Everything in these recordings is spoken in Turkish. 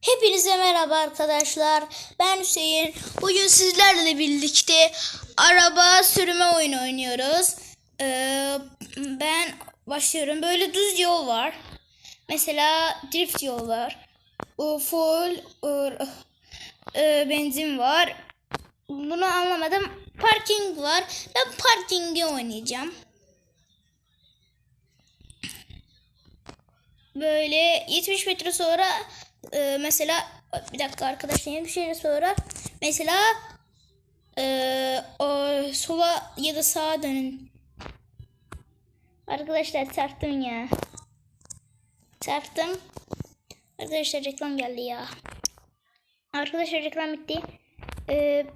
Hepinize merhaba arkadaşlar. Ben Hüseyin. Bugün sizlerle birlikte araba sürme oyunu oynuyoruz. Ee, ben başlıyorum. Böyle düz yol var. Mesela drift yol var. Bu full ıı, benzin var. Bunu anlamadım. Parking var. Ben parkingi oynayacağım. böyle 70 metre sonra e, mesela bir dakika arkadaşlar 70 metre sonra mesela e, o sola ya da sağa dönün. Arkadaşlar çarptım ya. Çarptım. Arkadaşlar reklam geldi ya. Arkadaşlar reklam bitti. E,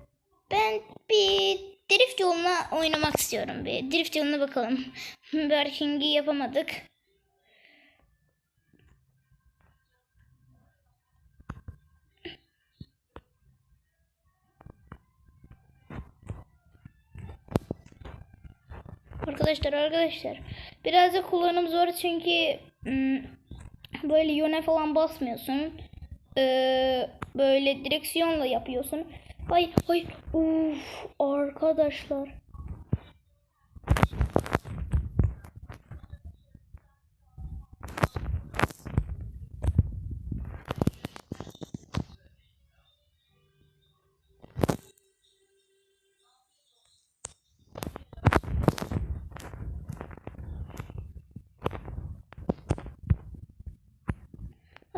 ben bir drift yoluna oynamak istiyorum. Bir drift yoluna bakalım. Parking'i yapamadık. Arkadaşlar arkadaşlar birazcık kullanım zor çünkü ım, böyle yöne falan basmıyorsun. Ee, böyle direksiyonla yapıyorsun. Hayır hayır. Uf arkadaşlar.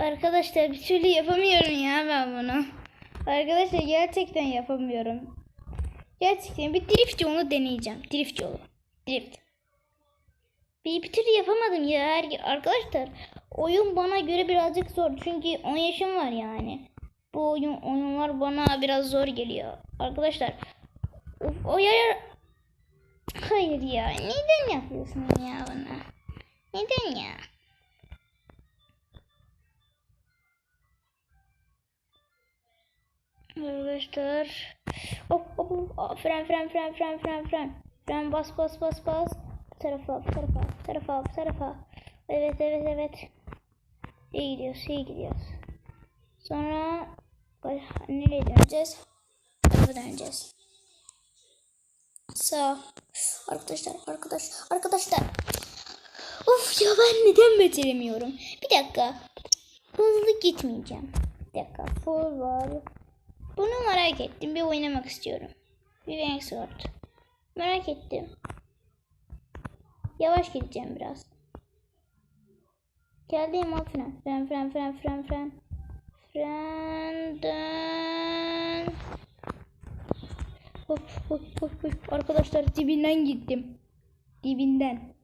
Arkadaşlar bir türlü yapamıyorum ya ben bunu. Arkadaşlar gerçekten yapamıyorum. Gerçekten bir drift yolunu deneyeceğim. Drift yolu. Drift. Bir, bir türlü yapamadım ya. Arkadaşlar oyun bana göre birazcık zor. Çünkü 10 yaşım var yani. Bu oyun oyunlar bana biraz zor geliyor. Arkadaşlar of, o ya Hayır ya. Neden yapıyorsun ya bana? Neden ya? Arkadaşlar. Hop hop hop. Fren fren fren fren fren fren. Fren bas bas bas bas. Bu tarafa bu tarafa bu tarafa bu tarafa. Evet evet evet. İyi gidiyoruz iyi gidiyoruz. Sonra nereye döneceğiz? Tarafa döneceğiz. Sağ. Arkadaşlar arkadaş arkadaşlar. Of ya ben neden beceremiyorum? Bir dakika. Hızlı gitmeyeceğim. Bir dakika. Var. Bunu merak ettim. Bir oynamak istiyorum. Bir renk sort. Merak ettim. Yavaş gideceğim biraz. Geldiğim o fren. Fren fren fren fren fren. Fren dön. Hop hop hop hop. Arkadaşlar dibinden gittim. Dibinden.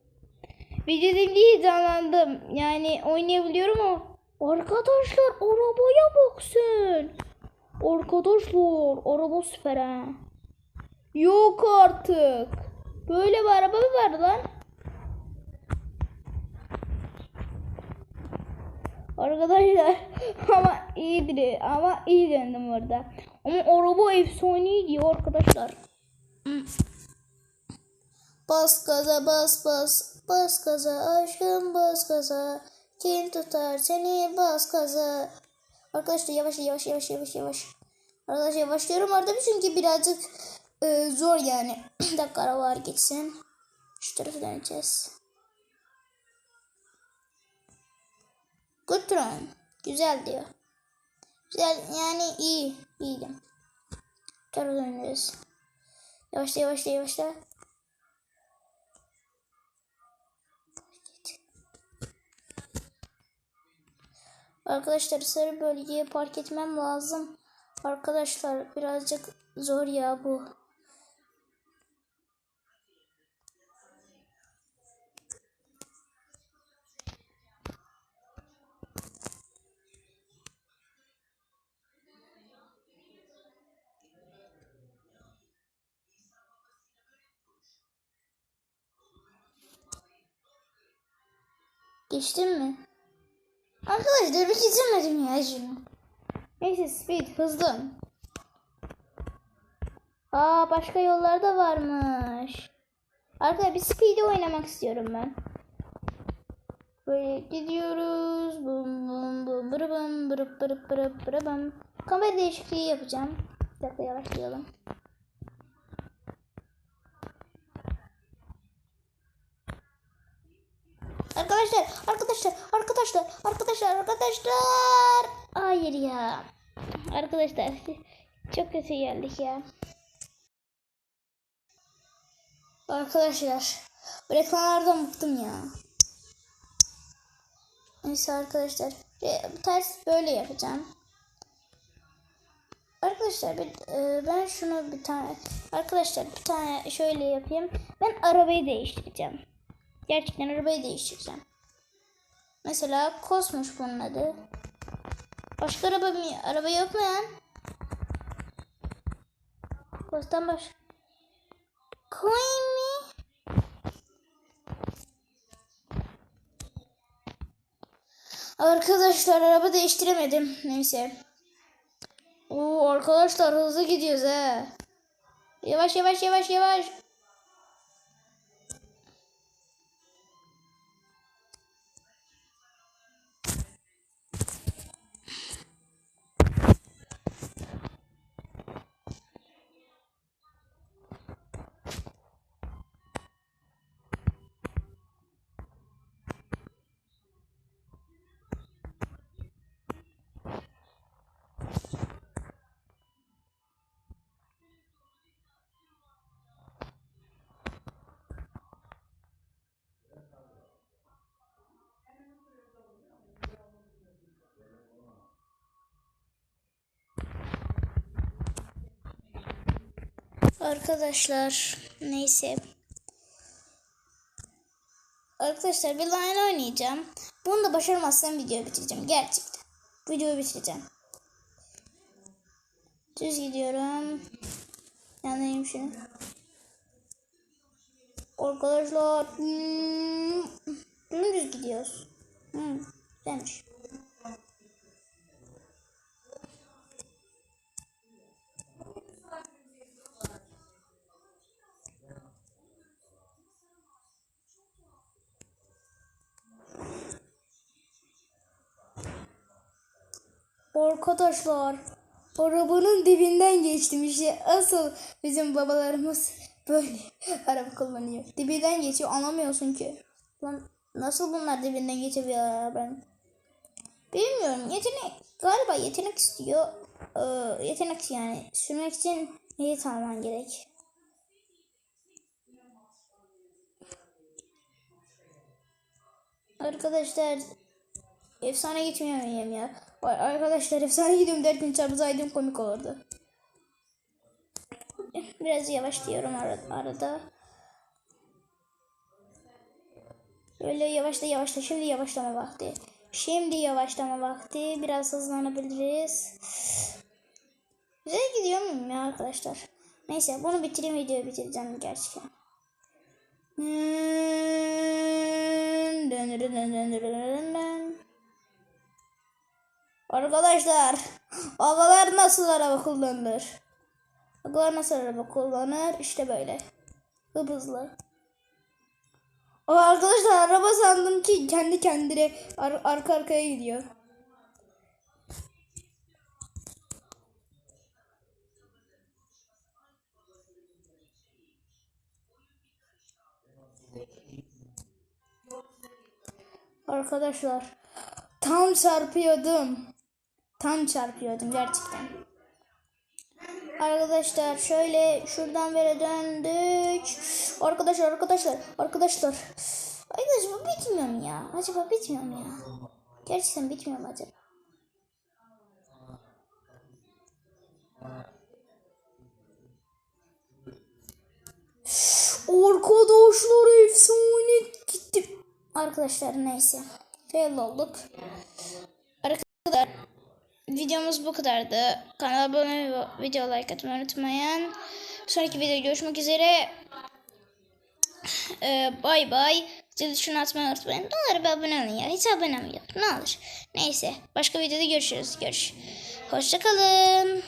Video değil canlandım. Yani oynayabiliyorum ama arkadaşlar arabaya bak sen. Arkadaşlar araba süper ha. Yok artık. Böyle bir araba mı var lan? Arkadaşlar ama iyidir ama iyi döndüm orada. Ama araba efsaneydi ya arkadaşlar. Bas gaza bas bas bas gaza aşkım bas gaza kim tutar seni bas gaza Arkadaşlar yavaş yavaş yavaş yavaş yavaş Arkadaşlar yavaşlıyorum arada çünkü birazcık e, zor yani. Bir dakika arabalar geçsin. Şu tarafa döneceğiz Good run. Güzel diyor. Güzel yani iyi. İyiydim. Tarafa döneceğiz. Yavaşla yavaşla yavaşla. Arkadaşlar sarı bölgeye park etmem lazım. Arkadaşlar birazcık zor ya bu. Geçtin mi? Arkadaşlar bir çizemedim ya şunu. Neyse speed hızlı. Aa başka yollar da varmış. Arkadaşlar bir speed'i oynamak istiyorum ben. Böyle gidiyoruz. Bum bum bum bum bum bırıp bırıp bırıp bırıbım. Kamera değişikliği yapacağım. Bir dakika yavaşlayalım. Arkadaşlar, arkadaşlar, arkadaşlar, arkadaşlar, arkadaşlar. Hayır ya. Arkadaşlar, çok kötü geldik ya. Arkadaşlar, bu reklamlardan bıktım ya. Neyse arkadaşlar, e, ters böyle yapacağım. Arkadaşlar ben, e, ben şunu bir tane arkadaşlar bir tane şöyle yapayım. Ben arabayı değiştireceğim. Gerçekten arabayı değiştireceğim. Mesela Kosmos bunun adı. Başka araba mı? Araba yok mu ya? Kostan baş. Coin mi? Arkadaşlar araba değiştiremedim. Neyse. Oo arkadaşlar hızlı gidiyoruz he. Yavaş yavaş yavaş yavaş. Arkadaşlar neyse. Arkadaşlar bir line oynayacağım. Bunu da başaramazsam videoyu bitireceğim. Gerçekten. Videoyu bitireceğim. Düz gidiyorum. Yanayım şimdi. Arkadaşlar. Hmm, dümdüz gidiyoruz. Hmm, güzelmiş. Arkadaşlar arabanın dibinden geçtim işte asıl bizim babalarımız böyle araba kullanıyor. Dibinden geçiyor anlamıyorsun ki. Lan nasıl bunlar dibinden geçebiliyor ya ben? Bilmiyorum yetenek galiba yetenek istiyor. Ee, yetenek yani sürmek için ehliyet alman gerek. Arkadaşlar efsane gitmiyor muyum ya? Arkadaşlar efsane gidiyorum derken çarpızaydım komik olurdu. Biraz yavaş diyorum arada. arada. Böyle yavaşla yavaşla. Şimdi yavaşlama vakti. Şimdi yavaşlama vakti. Biraz hızlanabiliriz. Güzel gidiyor muyum ya arkadaşlar? Neyse bunu bitireyim videoyu bitireceğim gerçekten. Arkadaşlar, agalar nasıl araba kullanılır? Agalar nasıl araba kullanır? İşte böyle. Hıp hızlı. O arkadaşlar araba sandım ki kendi kendine ar- arka arkaya gidiyor. Arkadaşlar tam çarpıyordum. Tam çarpıyordum gerçekten. Arkadaşlar şöyle şuradan böyle döndük. Arkadaşlar arkadaşlar arkadaşlar. Arkadaşlar bu bitmiyor mu ya? Acaba bitmiyor mu ya? Gerçekten bitmiyor mu acaba? Arkadaşlar efsane gitti. Arkadaşlar neyse. Fail olduk. Arkadaşlar videomuz bu kadardı. Kanala abone ve video like atmayı unutmayın. Sonraki videoda görüşmek üzere. Ee, bay bay. Zil tuşunu atmayı unutmayın. Olur bir abone olun ya. Hiç abone olmuyor. Ne olur. Neyse. Başka videoda görüşürüz. Görüş. Hoşçakalın.